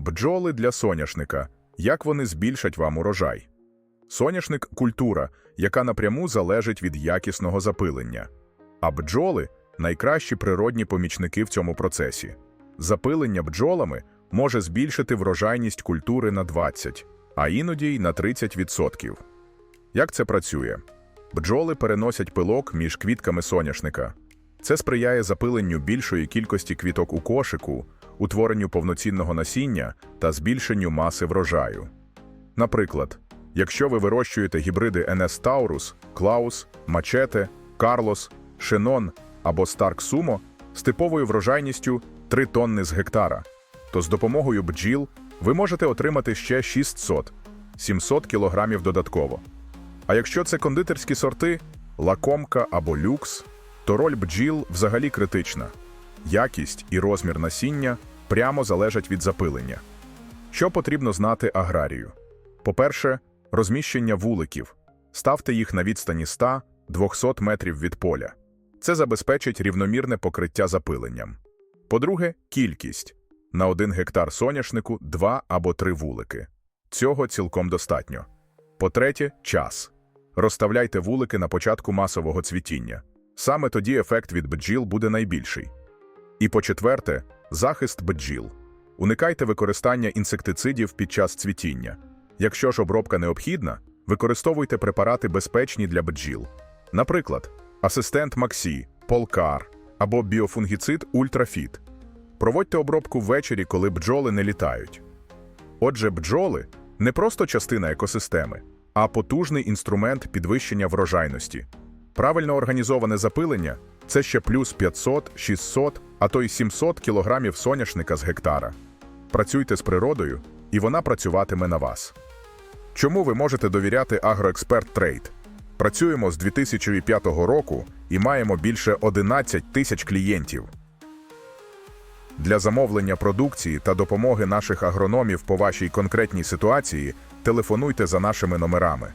Бджоли для соняшника. Як вони збільшать вам урожай? Соняшник культура, яка напряму залежить від якісного запилення. А бджоли найкращі природні помічники в цьому процесі. Запилення бджолами може збільшити врожайність культури на 20, а іноді й на 30%. Як це працює? Бджоли переносять пилок між квітками соняшника. Це сприяє запиленню більшої кількості квіток у кошику, утворенню повноцінного насіння та збільшенню маси врожаю. Наприклад, якщо ви вирощуєте гібриди NS Taurus, Клаус, Мачете, Карлос, Шенон або Старк Сумо з типовою врожайністю 3 тонни з гектара, то з допомогою бджіл ви можете отримати ще 600-700 кілограмів додатково. А якщо це кондитерські сорти, лакомка або люкс, то роль бджіл взагалі критична. Якість і розмір насіння прямо залежать від запилення. Що потрібно знати аграрію? По-перше, розміщення вуликів. Ставте їх на відстані 100-200 метрів від поля. Це забезпечить рівномірне покриття запиленням. По-друге, кількість. На один гектар соняшнику 2 або 3 вулики. Цього цілком достатньо. По-третє, час. Розставляйте вулики на початку масового цвітіння. Саме тоді ефект від бджіл буде найбільший. І по-четверте, захист бджіл. Уникайте використання інсектицидів під час цвітіння. Якщо ж обробка необхідна, використовуйте препарати безпечні для бджіл. Наприклад, асистент Максі, Полкар або біофунгіцид Ультрафіт. Проводьте обробку ввечері, коли бджоли не літають. Отже, бджоли не просто частина екосистеми, а потужний інструмент підвищення врожайності. Правильно організоване запилення це ще плюс 500, 600, а то й 700 кілограмів соняшника з гектара. Працюйте з природою, і вона працюватиме на вас. Чому ви можете довіряти Агроексперт Трейд? Працюємо з 2005 року і маємо більше 11 тисяч клієнтів. Для замовлення продукції та допомоги наших агрономів по вашій конкретній ситуації телефонуйте за нашими номерами.